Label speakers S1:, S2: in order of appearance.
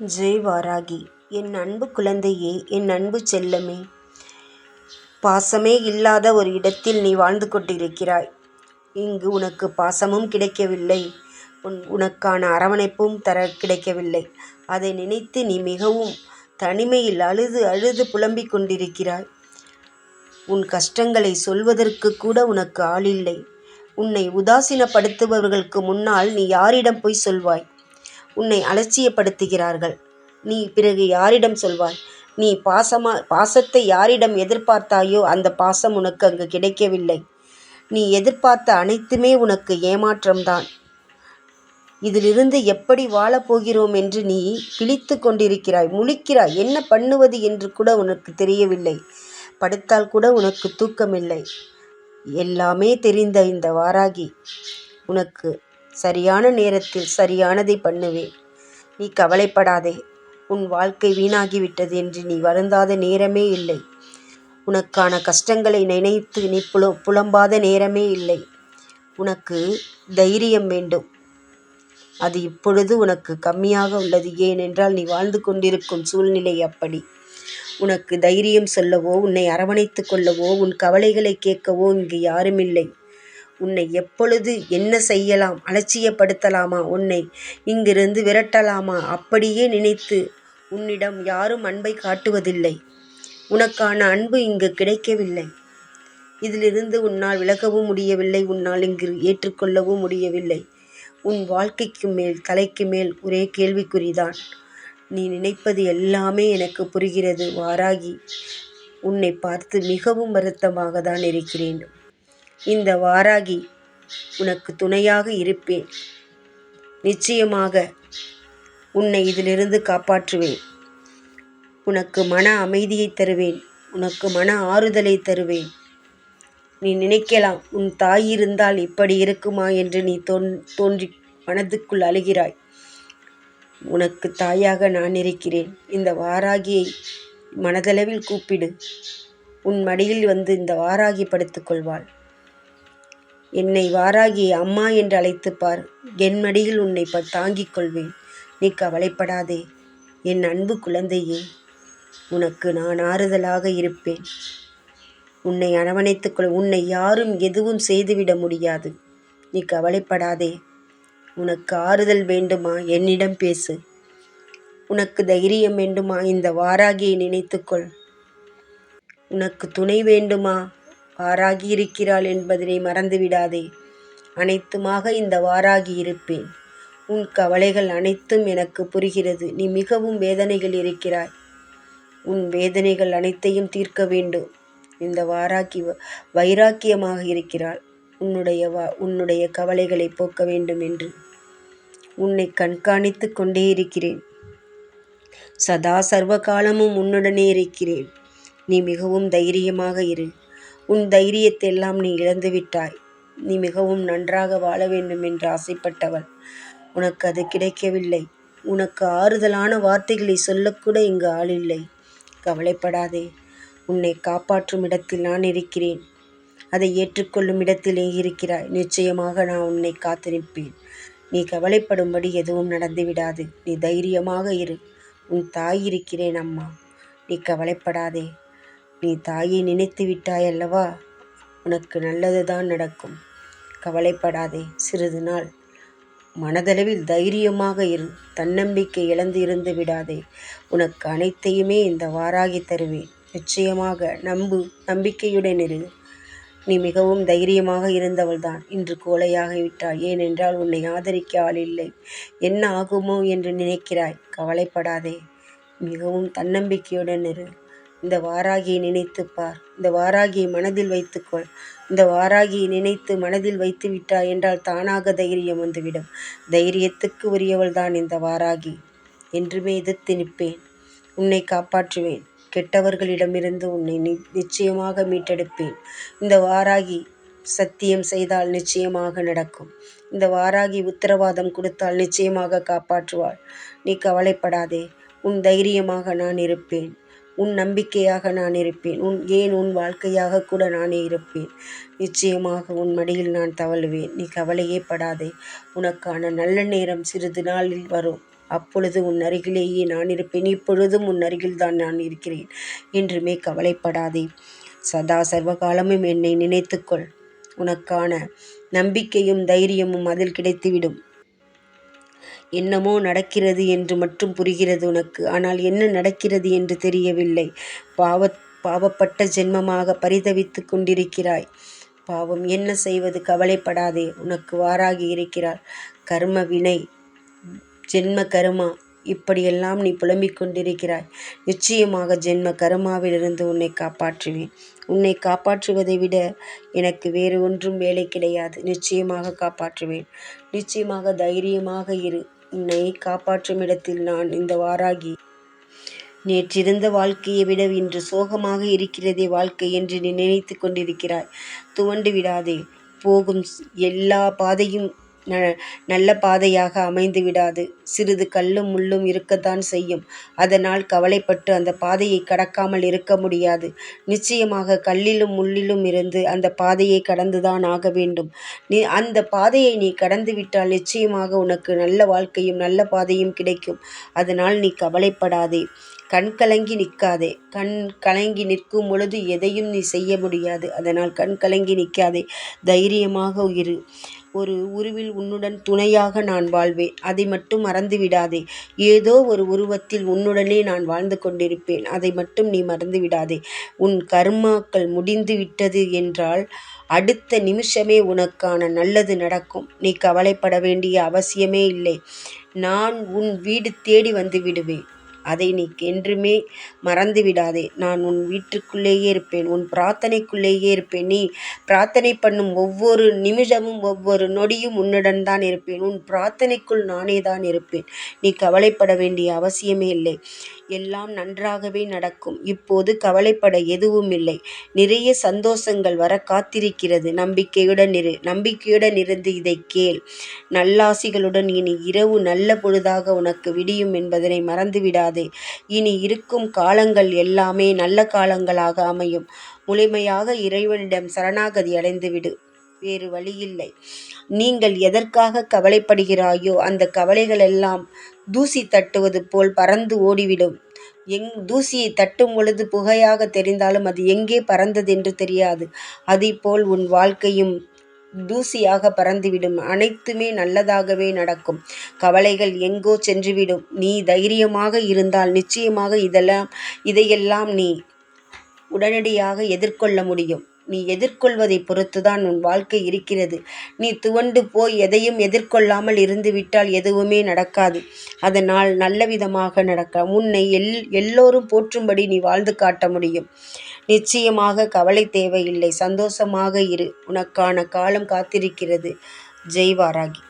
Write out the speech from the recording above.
S1: ஜெய் வாராகி என் அன்பு குழந்தையே என் அன்பு செல்லமே. பாசமே இல்லாத ஒரு இடத்தில் நீ வாழ்ந்து கொண்டிருக்கிறாய். இங்கு உனக்கு பாசமும் கிடைக்கவில்லை. உன் உனக்கான அரவணைப்பும் தர கிடைக்கவில்லை. அதை நினைத்து நீ மிகவும் தனிமையில் அழுது அழுது புலம்பிக் கொண்டிருக்கிறாய். உன் கஷ்டங்களை சொல்வதற்கு கூட உனக்கு ஆளில்லை உன்னை உதாசீனப்படுத்துபவர்களுக்கு முன்னால் நீ யாரிடம் போய் சொல்வாய்? உன்னை அலட்சியப்படுத்துகிறார்கள். நீ பிறகு யாரிடம் சொல்வாய்? நீ பாசமா பாசத்தை யாரிடம் எதிர்பார்த்தாயோ அந்த பாசம் உனக்கு அங்கு கிடைக்கவில்லை. நீ எதிர்பார்த்த அனைத்துமே உனக்கு ஏமாற்றம்தான். இதிலிருந்து எப்படி வாழப்போகிறோம் என்று நீ கிழித்து கொண்டிருக்கிறாய் முழிக்கிறாய் என்ன பண்ணுவது என்று கூட உனக்கு தெரியவில்லை. படுத்தால் கூட உனக்கு தூக்கமில்லை. எல்லாமே தெரிந்த இந்த வாராகி உனக்கு சரியான நேரத்தில் சரியானதை பண்ணுவேன் நீ கவலைப்படாதே. உன் வாழ்க்கை வீணாகிவிட்டது என்று நீ வருந்தாத நேரமே இல்லை. உனக்கான கஷ்டங்களை நினைத்து நீ புல புலம்பாத நேரமே இல்லை. உனக்கு தைரியம் வேண்டும். அது இப்பொழுது உனக்கு கம்மியாக உள்ளது. ஏனென்றால் நீ வாழ்ந்து கொண்டிருக்கும் சூழ்நிலை அப்படி. உனக்கு தைரியம் சொல்லவோ உன்னை அரவணைத்து கொள்ளவோ உன் கவலைகளை கேட்கவோ இங்கு யாரும் இல்லை உன்னை எப்பொழுது என்ன செய்யலாம் அலட்சியப்படுத்தலாமா? உன்னை இங்கிருந்து விரட்டலாமா? அப்படியே நினைத்து உன்னிடம் யாரும் அன்பை காட்டுவதில்லை. உனக்கான அன்பு இங்கு கிடைக்கவில்லை. இதிலிருந்து உன்னால் விலகவும் முடியவில்லை. உன்னால் இங்கு ஏற்றுக்கொள்ளவும் முடியவில்லை. உன் வாழ்க்கைக்கு மேல் தலைக்கு மேல் ஒரே கேள்விக்குறிதான். நீ நினைப்பது எல்லாமே எனக்கு புரிகிறது. வாராகி உன்னை பார்த்து மிகவும் வருத்தமாக தான் இருக்கிறேன். இந்த வாராகி உனக்கு துணையாக இருப்பேன். நிச்சயமாக உன்னை இதிலிருந்து காப்பாற்றுவேன். உனக்கு மன அமைதியை தருவேன். உனக்கு மன ஆறுதலை தருவேன். நீ நினைக்கலாம் உன் தாய் இருந்தால் இப்படி இருக்குமா என்று நீ தோன் தோன்றி மனதுக்குள் அழுகிறாய். உனக்கு தாயாக நான் இருக்கிறேன். இந்த வாராகியை மனதளவில் கூப்பிடு. உன் மடியில் வந்து இந்த வாராகி படுத்துக்கொள்வாள். என்னை வாராகி அம்மா என்று அழைத்துப்பார் என் மடியில் உன்னை ப தாங்கிக் கொள்வேன். நீ கவலைப்படாதே. என் அன்பு குழந்தையே உனக்கு நான் ஆறுதலாக இருப்பேன். உன்னை அரவணைத்துக்கொள் உன்னை யாரும் எதுவும் செய்துவிட முடியாது. நீ கவலைப்படாதே. உனக்கு ஆறுதல் வேண்டுமா? என்னிடம் பேசு. உனக்கு தைரியம் வேண்டுமா? இந்த வாராகியை நினைத்துக்கொள் உனக்கு துணை வேண்டுமா? வாராகி இருக்கிறாள் என்பதனை மறந்துவிடாதே. அனைத்துமாக இந்த வாராகி இருப்பேன் உன் கவலைகள் அனைத்தும் எனக்கு புரிகிறது. நீ மிகவும் வேதனைகள் இருக்கிறாய். உன் வேதனைகள் அனைத்தையும் தீர்க்க வேண்டும். இந்த வாராக்கி வைராக்கியமாக இருக்கிறாள். உன்னுடைய வா உன்னுடைய கவலைகளை போக்க வேண்டும் என்று. உன்னை கண்காணித்து கொண்டே இருக்கிறேன். சதா சர்வ காலமும் உன்னுடனே இருக்கிறேன். நீ மிகவும் தைரியமாக இரு. உன் தைரியத்தை எல்லாம் நீ இழந்துவிட்டாய் நீ மிகவும் நன்றாக வாழ வேண்டும் என்று ஆசைப்பட்டவள். உனக்கு அது கிடைக்கவில்லை. உனக்கு ஆறுதலான வார்த்தைகளை சொல்லக்கூட இங்கு ஆளில்லை கவலைப்படாதே. உன்னை காப்பாற்றும் இடத்தில் நான் இருக்கிறேன். அதை ஏற்றுக்கொள்ளும் இடத்திலே இருக்கிறாய். நிச்சயமாக நான் உன்னை காத்திருப்பேன். நீ கவலைப்படும்படி எதுவும் நடந்துவிடாது நீ தைரியமாக இரு. உன் தாய் இருக்கிறேன் அம்மா. நீ கவலைப்படாதே. நீ தாயை நினைத்து விட்டாய் அல்லவா உனக்கு நல்லது தான் நடக்கும். கவலைப்படாதே சிறிது நாள். மனதளவில் தைரியமாக இரு. தன்னம்பிக்கை இழந்து இருந்து விடாதே. உனக்கு அனைத்தையுமே இந்த வாராகி தருவேன். நிச்சயமாக நம்பு நம்பிக்கையுடன் இரு. நீ மிகவும் தைரியமாக இருந்தவள்தான். இன்று கோலையாகிவிட்டாய் ஏனென்றால் உன்னை ஆதரிக்க ஆள் இல்லை. என்ன ஆகுமோ என்று நினைக்கிறாய். கவலைப்படாதே. மிகவும் தன்னம்பிக்கையுடன் இரு. இந்த வாராகியை நினைத்துப் பார் இந்த வாராகியை மனதில் வைத்துக்கொள். இந்த வாராகியை நினைத்து மனதில் வைத்து விட்டாய் என்றால் தானாக தைரியம் வந்துவிடும். தைரியத்துக்கு உரியவள் தான் இந்த வாராகி. என்றுமே எதிர்த்து நிற்பேன். உன்னை காப்பாற்றுவேன். கெட்டவர்களிடமிருந்து உன்னை நி நிச்சயமாக மீட்டெடுப்பேன். இந்த வாராகி சத்தியம் செய்தால் நிச்சயமாக நடக்கும். இந்த வாராகி உத்தரவாதம் கொடுத்தால் நிச்சயமாக காப்பாற்றுவாள். நீ கவலைப்படாதே. உன் தைரியமாக நான் இருப்பேன். உன் நம்பிக்கையாக நான் இருப்பேன். உன் ஏன் உன் வாழ்க்கையாக கூட நானே இருப்பேன். நிச்சயமாக உன் மடியில் நான் தவழுவேன். நீ கவலையே படாதே. உனக்கான நல்ல நேரம் சிறிது நாளில் வரும். அப்பொழுது உன் அருகிலேயே நான் இருப்பேன். இப்பொழுதும் உன் அருகில்தான் நான் இருக்கிறேன் என்றுமே கவலைப்படாதே. சதா சர்வகாலமும் என்னை நினைத்துக்கொள். உனக்கான நம்பிக்கையும் தைரியமும் அதில் கிடைத்துவிடும். என்னமோ நடக்கிறது என்று மட்டும் புரிகிறது உனக்கு. ஆனால் என்ன நடக்கிறது என்று தெரியவில்லை. பாவ பாவப்பட்ட ஜென்மமாக பரிதவித்து கொண்டிருக்கிறாய். பாவம் என்ன செய்வது கவலைப்படாதே. உனக்கு வாராகி இருக்கிறார். கர்ம வினை ஜென்ம கருமா இப்படியெல்லாம் நீ புலம்பிக் கொண்டிருக்கிறாய். நிச்சயமாக ஜென்ம கருமாவிலிருந்து உன்னை காப்பாற்றுவேன். உன்னை காப்பாற்றுவதை விட எனக்கு வேறு ஒன்றும் வேலை கிடையாது. நிச்சயமாக காப்பாற்றுவேன். நிச்சயமாக தைரியமாக இரு. உன்னை காப்பாற்றும் இடத்தில் நான் இந்த வாராகி. நேற்றிருந்த வாழ்க்கையை விட இன்று சோகமாக இருக்கிறதே வாழ்க்கை என்று நினைத்து கொண்டிருக்கிறாய். துவண்டு விடாதே. போகும் எல்லா பாதையும் ந நல்ல பாதையாக அமைந்து விடாது. சிறிது கல்லும் முள்ளும் இருக்கத்தான் செய்யும். அதனால் கவலைப்பட்டு அந்த பாதையை கடக்காமல் இருக்க முடியாது. நிச்சயமாக கல்லிலும் முள்ளிலும் இருந்து அந்த பாதையை கடந்துதான் ஆக வேண்டும். நீ அந்த பாதையை நீ கடந்து விட்டால் நிச்சயமாக உனக்கு நல்ல வாழ்க்கையும் நல்ல பாதையும் கிடைக்கும். அதனால் நீ கவலைப்படாதே. கண் கலங்கி நிற்காதே. கண் கலங்கி நிற்கும் பொழுது எதையும் நீ செய்ய முடியாது. அதனால் கண் கலங்கி நிற்காதே. தைரியமாக இரு. ஒரு உருவில் உன்னுடன் துணையாக நான் வாழ்வேன். அதை மட்டும் மறந்து விடாதே ஏதோ ஒரு உருவத்தில் உன்னுடனே நான் வாழ்ந்து கொண்டிருப்பேன். அதை மட்டும் நீ மறந்து விடாதே உன் கர்மாக்கள் முடிந்து விட்டது என்றால் அடுத்த நிமிஷமே உனக்கான நல்லது நடக்கும். நீ கவலைப்பட வேண்டிய அவசியமே இல்லை. நான் உன் வீடு தேடி வந்து விடுவேன். அதை நீ என்றுமே மறந்து விடாதே நான் உன் வீட்டுக்குள்ளேயே இருப்பேன் உன் பிரார்த்தனைக்குள்ளேயே இருப்பேன். நீ பிரார்த்தனை பண்ணும் ஒவ்வொரு நிமிஷமும் ஒவ்வொரு நொடியும் உன்னுடன் தான் இருப்பேன். உன் பிரார்த்தனைக்குள் நானே தான் இருப்பேன். நீ கவலைப்பட வேண்டிய அவசியமே இல்லை. எல்லாம் நன்றாகவே நடக்கும். இப்போது கவலைப்பட எதுவும் இல்லை நிறைய சந்தோஷங்கள் வர காத்திருக்கிறது. நம்பிக்கையுடன் இரு. நம்பிக்கையுடன் இருந்து இதை கேள். நல்லாசிகளுடன் இனி இரவு நல்ல பொழுதாக உனக்கு விடியும் என்பதனை மறந்துவிடாதே. இனி இருக்கும் காலங்கள் எல்லாமே நல்ல காலங்களாக அமையும். முழுமையாக இறைவனிடம் சரணாகதி அடைந்துவிடு. வேறு வழியில்லை. நீங்கள் எதற்காக கவலைப்படுகிறாயோ அந்த கவலைகள் எல்லாம் தூசி தட்டுவது போல் பறந்து ஓடிவிடும். எங் தூசியை தட்டும் பொழுது புகையாக தெரிந்தாலும் அது எங்கே பறந்ததென்று தெரியாது. போல் உன் வாழ்க்கையும் தூசியாக பறந்துவிடும். அனைத்துமே நல்லதாகவே நடக்கும். கவலைகள் எங்கோ சென்றுவிடும். நீ தைரியமாக இருந்தால் நிச்சயமாக இதெல்லாம் இதையெல்லாம் நீ உடனடியாக எதிர்கொள்ள முடியும். நீ எதிர்கொள்வதை பொறுத்துதான் உன் வாழ்க்கை இருக்கிறது. நீ துவண்டு போய் எதையும் எதிர்கொள்ளாமல் இருந்துவிட்டால் எதுவுமே நடக்காது. அதனால் நல்ல விதமாக நடக்க உன்னை எல் எல்லோரும் போற்றும்படி நீ வாழ்ந்து காட்ட முடியும். நிச்சயமாக கவலை தேவையில்லை. சந்தோஷமாக இரு. உனக்கான காலம் காத்திருக்கிறது. ஜெய்வாராகி